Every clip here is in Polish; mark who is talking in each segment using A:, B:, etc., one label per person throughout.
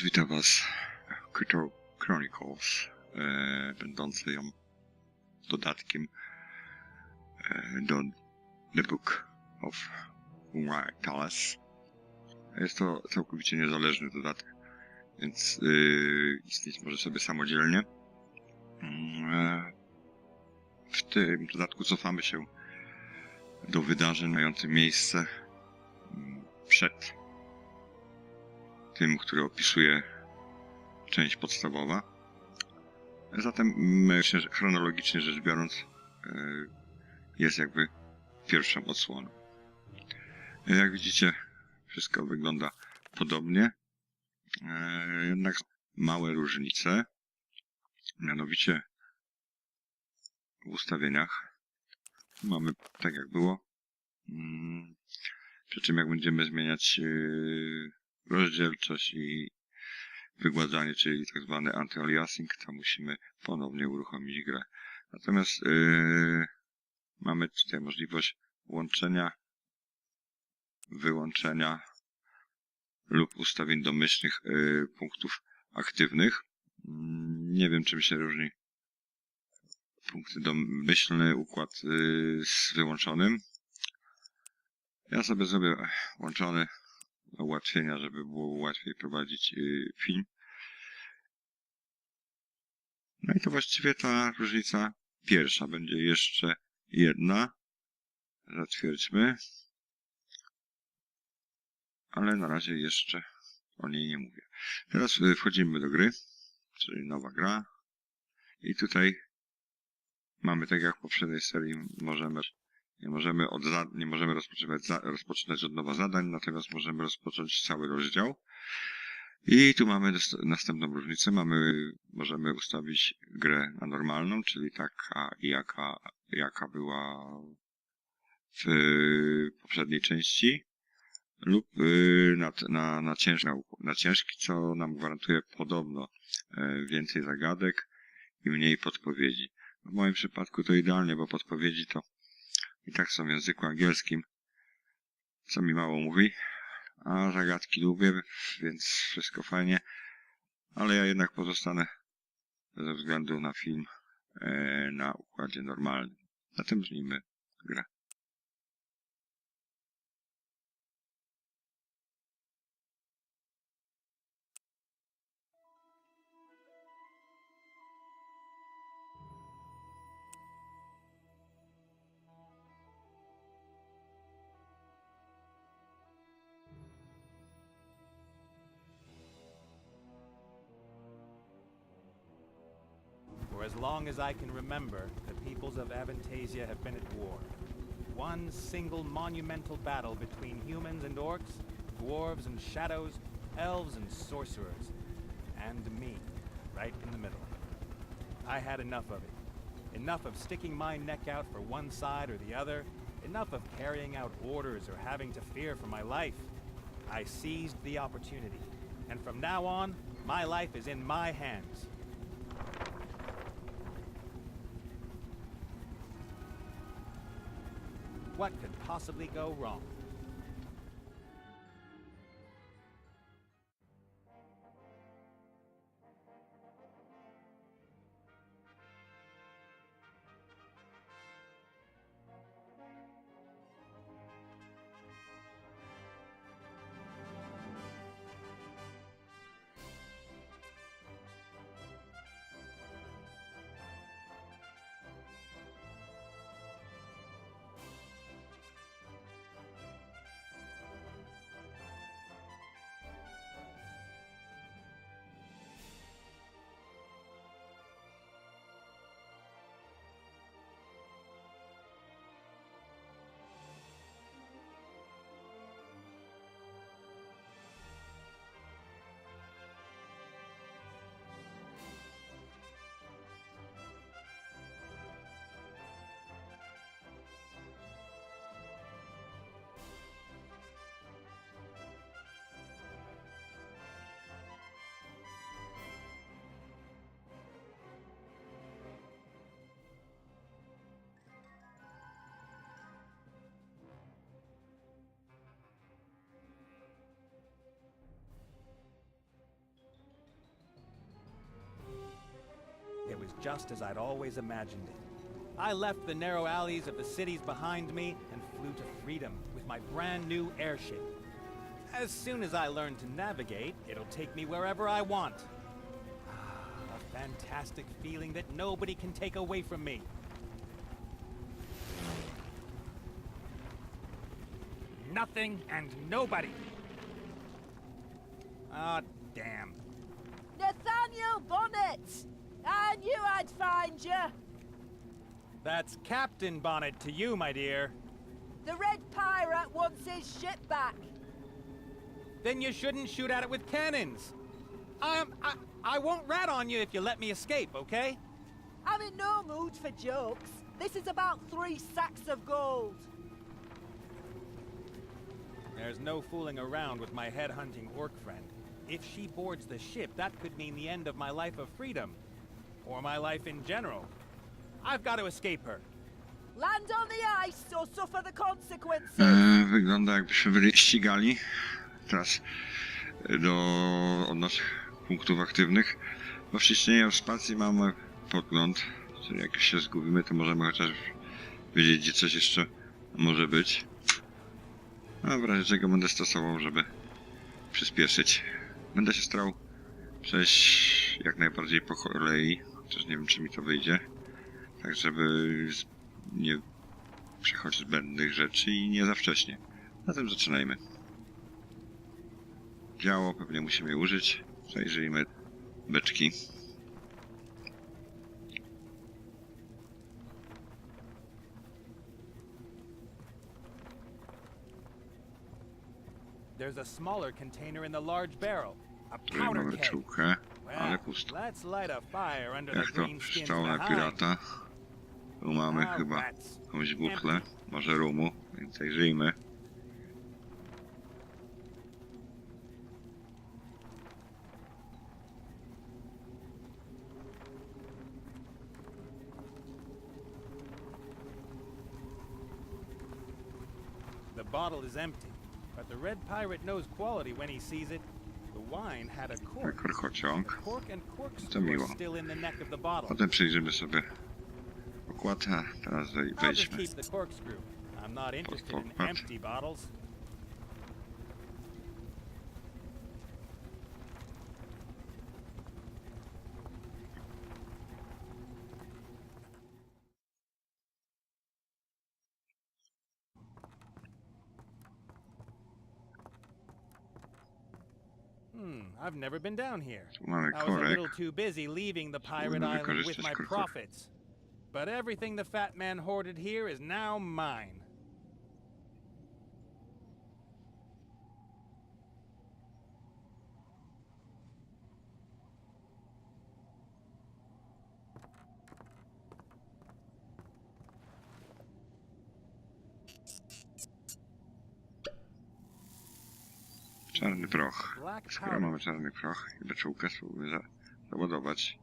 A: Lutz wita Was Crypto Chronicles, e, będący ją dodatkiem e, do The Book of Talas. Jest to całkowicie niezależny dodatek, więc e, istnieć może sobie samodzielnie. E, w tym dodatku cofamy się do wydarzeń mających miejsce mm, przed tym, który opisuje część podstawowa. Zatem myślę, że chronologicznie rzecz biorąc e, jest jakby pierwszą odsłoną. Jak widzicie, wszystko wygląda podobnie, e, jednak małe różnice, mianowicie w ustawieniach. Mamy tak jak było, Mm, przy czym jak będziemy zmieniać e, rozdzielczość i wygładzanie, czyli tak zwany anti-aliasing, to musimy ponownie uruchomić grę. Natomiast yy, mamy tutaj możliwość łączenia, wyłączenia lub ustawień domyślnych yy, punktów aktywnych. Nie wiem, czym się różni punkty domyślny układ yy, z wyłączonym. Ja sobie zrobię łączony ułatwienia, żeby było łatwiej prowadzić y, film. No i to właściwie ta różnica pierwsza. Będzie jeszcze jedna. Zatwierdźmy. Ale na razie jeszcze o niej nie mówię. Teraz y, wchodzimy do gry, czyli nowa gra. I tutaj mamy, tak jak w poprzedniej serii, możemy nie możemy, od nie możemy rozpoczynać, rozpoczynać od nowa zadań, natomiast możemy rozpocząć cały rozdział. I tu mamy następną różnicę. Mamy, możemy ustawić grę na normalną, czyli taka, jaka, jaka była w poprzedniej części, lub y, na, na, na, na ciężki, co nam gwarantuje podobno e, więcej zagadek i mniej podpowiedzi. W moim przypadku to idealnie, bo podpowiedzi to i tak są w języku angielskim, co mi mało mówi, a zagadki lubię, więc wszystko fajnie, ale ja jednak pozostanę ze względu na film e, na układzie normalnym. Zatem zacznijmy grę.
B: As long as I can remember, the peoples of Avantasia have been at war. One single monumental battle between humans and orcs, dwarves and shadows, elves and sorcerers, and me, right in the middle. I had enough of it. Enough of sticking my neck out for one side or the other. Enough of carrying out orders or having to fear for my life. I seized the opportunity. And from now on, my life is in my hands. What could possibly go wrong? Just as I'd always imagined it. I left the narrow alleys of the cities behind me and flew to freedom with my brand new airship. As soon as I learn to navigate, it'll take me wherever I want. A fantastic feeling that nobody can take away from me. Nothing and nobody. Ah, damn.
C: Nathaniel Bonnet! I knew I'd find you!
B: That's Captain Bonnet to you, my dear.
C: The Red Pirate wants his ship back.
B: Then you shouldn't shoot at it with cannons. I'm, I, I won't rat on you if you let me escape, okay?
C: I'm in no mood for jokes. This is about three sacks of gold.
B: There's no fooling around with my headhunting orc friend. If she boards the ship, that could mean the end of my life of freedom. Or my life in general. I've got to escape her.
C: Land on the ice or suffer the consequences.
A: E, wygląda jakbyśmy byli ścigali teraz e, do, od naszych punktów aktywnych. Bo w ciśnieniu w spacji mamy podgląd, czyli jak się zgubimy, to możemy chociaż wiedzieć, gdzie coś jeszcze może być. A w razie czego będę stosował, żeby przyspieszyć. Będę się starał przejść jak najbardziej po kolei, chociaż nie wiem, czy mi to wyjdzie. Tak, żeby nie przechodzić zbędnych rzeczy i nie za wcześnie. Zatem zaczynajmy. Działo pewnie musimy użyć. Zajrzyjmy beczki.
B: There's a smaller container in the large barrel. A powder keg.
A: Ale pusto. Jak to szczał na pirata. Tu mamy chyba jakąś butlę, może rumu, więc zajrzyjmy.
B: The bottle is empty, but the red pirate knows quality when he sees it.
A: Korkociąg.
B: and corkscrew
A: To miło. Potem przejrzymy sobie okład, a teraz wejdźmy.
B: keep the Hmm, I've never been down here. I was a little too busy leaving the pirate island with my profits. But everything the fat man hoarded here is now mine.
A: Czarny proch. Skoro mamy czarny proch i beczułkę, spróbujmy za załadować.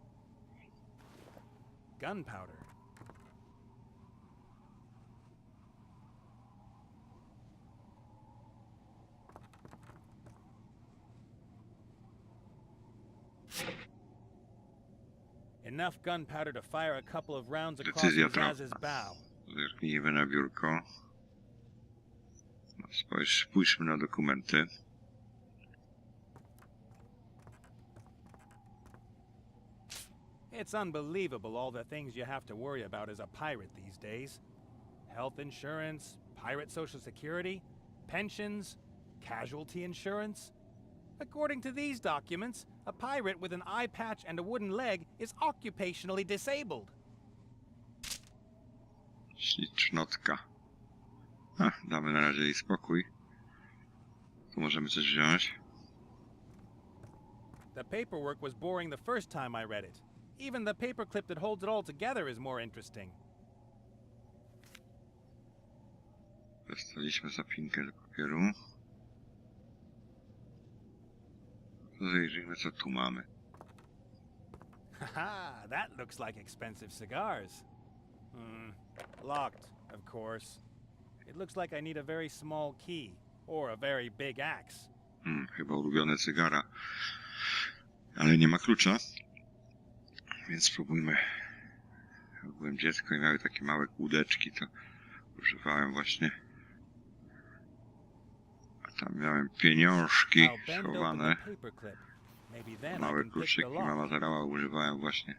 B: Gunpowder. Enough gunpowder to fire a couple of rounds across
A: trafna.
B: bow.
A: Zerknijmy na biurko. No, Spójrz, spójrzmy na dokumenty.
B: It's unbelievable all the things you have to worry about as a pirate these days. Health insurance, pirate social security, pensions, casualty insurance. According to these documents, a pirate with an eye patch and a wooden leg is occupationally disabled.
A: Ślicznotka. A, damy na razie jej spokój. Tu możemy coś wziąć.
B: The paperwork was boring the first time I read it. Even the paperclip that holds it all together is more interesting.
A: Dostaliśmy zapinkę do papieru. Zajrzyjmy co tu mamy.
B: Haha, that looks like expensive cigars. Hmm, locked, of course. It looks like I need a very small key, or a very big axe.
A: Hmm, chyba ulubione cygara. Ale nie ma klucza. Więc spróbujmy Jak byłem dziecko i miały takie małe kłódeczki, to używałem właśnie. A tam miałem pieniążki schowane. Małe kluczyki mama zarała, używałem właśnie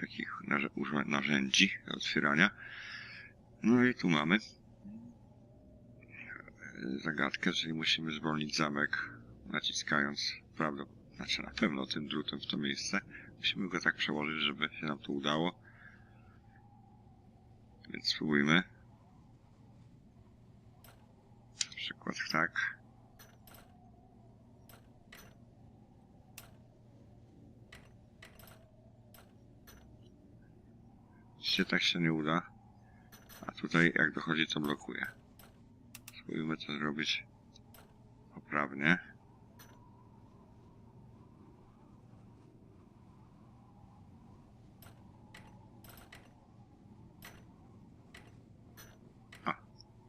A: takich narzędzi do otwierania. No i tu mamy zagadkę, czyli musimy zwolnić zamek naciskając prawdą, znaczy na pewno tym drutem w to miejsce. Musimy go tak przełożyć, żeby się nam to udało. Więc spróbujmy. Na przykład tak. Oczywiście tak się nie uda. A tutaj jak dochodzi to blokuje. Spróbujmy to zrobić poprawnie.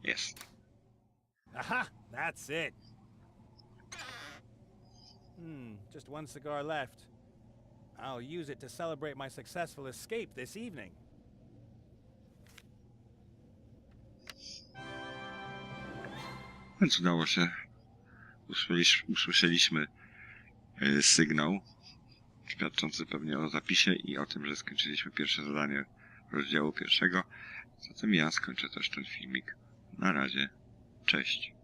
A: Jest.
B: Aha! That's it. Hmm, just one cigar left. I'll use it to celebrate my successful escape this evening.
A: Więc udało się. Usłyszeliśmy, usłyszeliśmy sygnał świadczący pewnie o zapisie i o tym, że skończyliśmy pierwsze zadanie rozdziału pierwszego. Zatem ja skończę też ten filmik. Na razie. Cześć.